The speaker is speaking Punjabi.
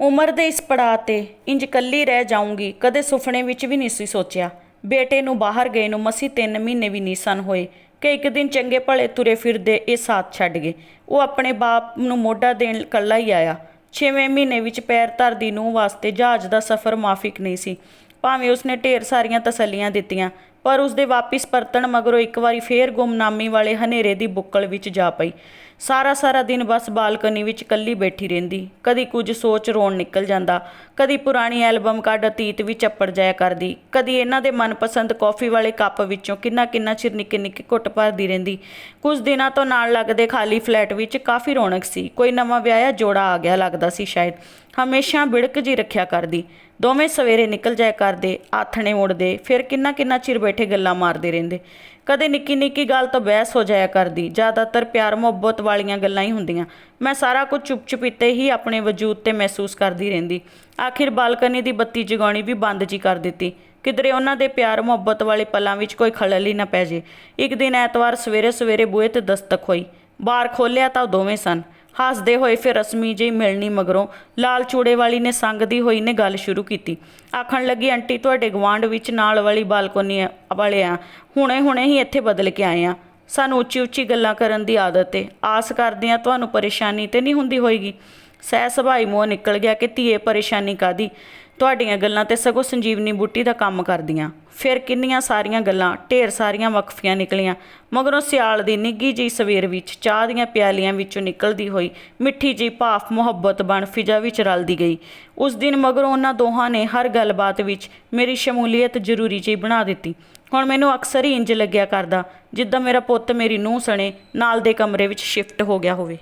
ਉਮਰ ਦੇ ਇਸ ਪੜਾਅ ਤੇ ਇੰਜ ਕੱਲੀ ਰਹਿ ਜਾਊਂਗੀ, ਕਦੇ ਸੁਪਨੇ ਵਿੱਚ ਵੀ ਨਹੀਂ ਸੀ ਸੋਚਿਆ। ਬੇਟੇ ਨੂੰ ਬਾਹਰ ਗਏ ਨੂੰ ਮਸੀ 3 ਮਹੀਨੇ ਵੀ ਨਹੀਂ ਸਨ ਹੋਏ। ਕਿ ਇੱਕ ਦਿਨ ਚੰਗੇ ਭਲੇ ਤੁਰੇ ਫਿਰਦੇ ਇਹ ਸਾਥ ਛੱਡ ਗਏ। ਉਹ ਆਪਣੇ ਬਾਪ ਨੂੰ ਮੋਢਾ ਦੇਣ ਇਕੱਲਾ ਹੀ ਆਇਆ। ਛੇਵੇਂ ਮਹੀਨੇ ਵਿੱਚ ਪੈਰ ਧਰਦੀ ਨੂੰ ਵਾਸਤੇ ਜਹਾਜ਼ ਦਾ ਸਫ਼ਰ ਮਾਫਿਕ ਨਹੀਂ ਸੀ। ਭਾਵੇਂ ਉਸਨੇ ਢੇਰ ਸਾਰੀਆਂ ਤਸੱਲੀਆਂ ਦਿੱਤੀਆਂ ਪਰ ਉਸਦੇ ਵਾਪਿਸ ਪਰਤਣ ਮਗਰੋਂ ਇੱਕ ਵਾਰੀ ਫੇਰ ਗੁੰਮਨਾਮੀ ਵਾਲੇ ਹਨੇਰੇ ਦੀ ਬੁੱਕਲ ਵਿੱਚ ਜਾ ਪਈ। ਸਾਰਾ ਸਾਰਾ ਦਿਨ ਬਸ ਬਾਲਕਨੀ ਵਿੱਚ ਇਕੱਲੀ ਬੈਠੀ ਰਹਿੰਦੀ। ਕਦੀ ਕੁਝ ਸੋਚ ਰੋਣ ਨਿਕਲ ਜਾਂਦਾ, ਕਦੀ ਪੁਰਾਣੀ ਐਲਬਮ ਕੱਢ ਅਤੀਤ ਵਿੱਚ ਚੱਪੜ ਜਾਇਆ ਕਰਦੀ, ਕਦੀ ਇਹਨਾਂ ਦੇ ਮਨਪਸੰਦ ਕੌਫੀ ਵਾਲੇ ਕੱਪ ਵਿੱਚੋਂ ਕਿੰਨਾ ਕਿੰਨਾ ਚਿਰ ਨਿੱਕੇ ਨਿੱਕੇ ਘੁੱਟ ਭਰਦੀ ਰਹਿੰਦੀ। ਕੁਝ ਦਿਨਾਂ ਤੋਂ ਨਾਲ ਲੱਗਦੇ ਖਾਲੀ ਫਲੈਟ ਵਿੱਚ ਕਾਫੀ ਰੌਣਕ ਸੀ। ਕੋਈ ਨਵਾਂ ਵਿਆਹਿਆ ਜੋੜਾ ਆ ਗਿਆ ਲੱਗਦਾ ਸੀ ਸ਼ਾਇਦ। ਹਮੇਸ਼ਾ ਬਿੜਕ ਜੀ ਰੱਖਿਆ ਕਰਦੀ। ਦੋਵੇਂ ਸਵੇਰੇ ਨਿਕਲ ਜਾਇਆ ਕਰਦੇ, ਆਥਣੇ ਮੁੜਦੇ, ਫਿਰ ਕਿੰਨਾ ਕਿੰਨਾ ਚਿਰ ਬੈਠੇ ਗੱਲਾਂ ਮਾਰਦੇ ਰਹਿੰਦੇ। ਕਦੇ ਨਿੱਕੀ ਨਿੱਕੀ ਗੱਲ ਤੋਂ ਬਹਿਸ ਹੋ ਜਾਇਆ ਕਰਦੀ। ਜ਼ਿਆਦਾਤਰ ਪਿਆਰ ਮੁਹੱਬਤ ਵਾਲੀਆਂ ਗੱਲਾਂ ਹੀ ਹੁੰਦੀਆਂ। ਮੈਂ ਸਾਰਾ ਕੁਝ ਚੁੱਪ ਚੁਪੀਤੇ ਹੀ ਆਪਣੇ ਵਜੂਦ ਤੇ ਮਹਿਸੂਸ ਕਰਦੀ ਰਹਿੰਦੀ। ਆਖਿਰ ਬਾਲਕਨੀ ਦੀ ਬੱਤੀ ਜਗਾਉਣੀ ਵੀ ਬੰਦ ਜੀ ਕਰ ਦਿੱਤੀ। ਕਿਧਰੇ ਉਹਨਾਂ ਦੇ ਪਿਆਰ ਮੁਹੱਬਤ ਵਾਲੇ ਪਲਾਂ ਵਿੱਚ ਕੋਈ ਖਲਲ ਹੀ ਨਾ ਪੈ ਜੇ। ਇੱਕ ਦਿਨ ਐਤਵਾਰ ਸਵੇਰੇ ਸਵੇਰੇ ਬੂਹੇ ਤੇ ਦਸਤਕ ਹੋਈ। ਬਾਹਰ ਖੋਲਿਆ ਤਾਂ ਉਹ ਦੋਵੇਂ ਸਨ। ਹੱਸਦੇ ਹੋਏ ਫਿਰ ਰਸਮੀ ਜਿਹੀ ਮਿਲਣੀ ਮਗਰੋਂ ਲਾਲ ਚੂੜੇ ਵਾਲੀ ਨੇ ਸੰਗਦੀ ਹੋਈ ਨੇ ਗੱਲ ਸ਼ੁਰੂ ਕੀਤੀ। ਆਖਣ ਲੱਗੀ, ਆਂਟੀ, ਤੁਹਾਡੇ ਗਵਾਂਢ ਵਿੱਚ ਨਾਲ ਵਾਲੀ ਬਾਲਕੋਨੀ ਵਾਲੇ ਆ। ਹੁਣੇ ਹੁਣੇ ਹੀ ਇੱਥੇ ਬਦਲ ਕੇ ਆਏ ਆ। ਸਾਨੂੰ ਉੱਚੀ ਉੱਚੀ ਗੱਲਾਂ ਕਰਨ ਦੀ ਆਦਤ ਏ। ਆਸ ਕਰਦੇ ਆ ਤੁਹਾਨੂੰ ਪਰੇਸ਼ਾਨੀ ਤੇ ਨਹੀਂ ਹੁੰਦੀ ਹੋਏਗੀ। ਸਹਿ ਸੁਭਾਈ ਮੂੰਹ ਨਿਕਲ ਗਿਆ ਕਿ ਧੀਏ, ਪਰੇਸ਼ਾਨੀ ਕਾਦੀ ਤੁਹਾਡੀਆਂ ਗੱਲਾਂ ਤੇ ਸਗੋਂ ਸੰਜੀਵਨੀ ਬੂਟੀ ਦਾ ਕੰਮ ਕਰਦੀਆਂ। ਫਿਰ ਕਿੰਨੀਆਂ ਸਾਰੀਆਂ ਗੱਲਾਂ, ਢੇਰ ਸਾਰੀਆਂ ਵਕਫੀਆਂ ਨਿਕਲੀਆਂ। ਮਗਰੋਂ ਸਿਆਲ ਦੀ ਨਿੱਗੀ ਜੀ ਸਵੇਰ ਵਿੱਚ ਚਾਹ ਦੀਆਂ ਪਿਆਲੀਆਂ ਵਿੱਚੋਂ ਨਿਕਲਦੀ ਹੋਈ ਮਿੱਠੀ ਜੀ ਭਾਫ ਮੁਹੱਬਤ ਬਣ ਫਿਜ਼ਾ ਵਿੱਚ ਰਲਦੀ ਗਈ। ਉਸ ਦਿਨ ਮਗਰੋਂ ਉਹਨਾਂ ਦੋਹਾਂ ਨੇ ਹਰ ਗੱਲਬਾਤ ਵਿੱਚ ਮੇਰੀ ਸ਼ਮੂਲੀਅਤ ਜ਼ਰੂਰੀ ਜੀ ਬਣਾ ਦਿੱਤੀ। ਹੁਣ ਮੈਨੂੰ ਅਕਸਰ ਹੀ ਇੰਜ ਲੱਗਿਆ ਕਰਦਾ, ਜਿੱਦਾਂ ਮੇਰਾ ਪੁੱਤ ਮੇਰੀ ਨੂੰਹ ਸਣੇ ਨਾਲ ਦੇ ਕਮਰੇ ਵਿੱਚ ਸ਼ਿਫਟ ਹੋ ਗਿਆ ਹੋਵੇ।